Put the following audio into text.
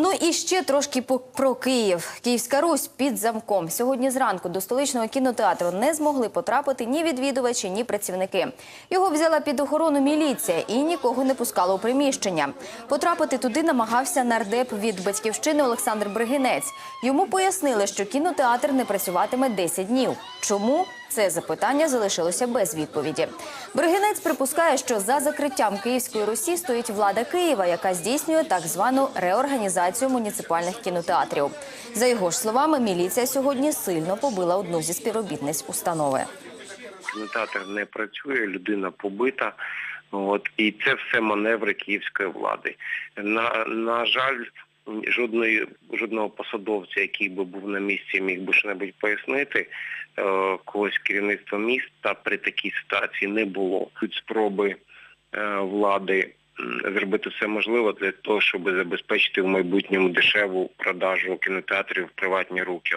Ну і ще трошки про Київ. Київська Русь під замком. Сьогодні зранку до столичного кінотеатру не змогли потрапити ні відвідувачі, ні працівники. Його взяла під охорону міліція і нікого не пускала у приміщення. Потрапити туди намагався нардеп від батьківщини Олександр Бригинець. Йому пояснили, що кінотеатр не працюватиме 10 днів. Чому? Це запитання залишилося без відповіді. Бригинець припускає, що за закриттям Київської Русі стоїть влада Києва, яка здійснює так звану реорганізацію муніципальних кінотеатрів. За його ж словами, міліція сьогодні сильно побила одну зі співробітниць установи. кінотеатр не працює, людина побита. От і це все маневри київської влади. На, на жаль, жодної жодного посадовця, який би був на місці, міг би що-небудь пояснити. е, Когось керівництва міста при такій ситуації не було. Тут спроби е, влади зробити все можливе для того, щоб забезпечити в майбутньому дешеву продажу кінотеатрів в приватні руки.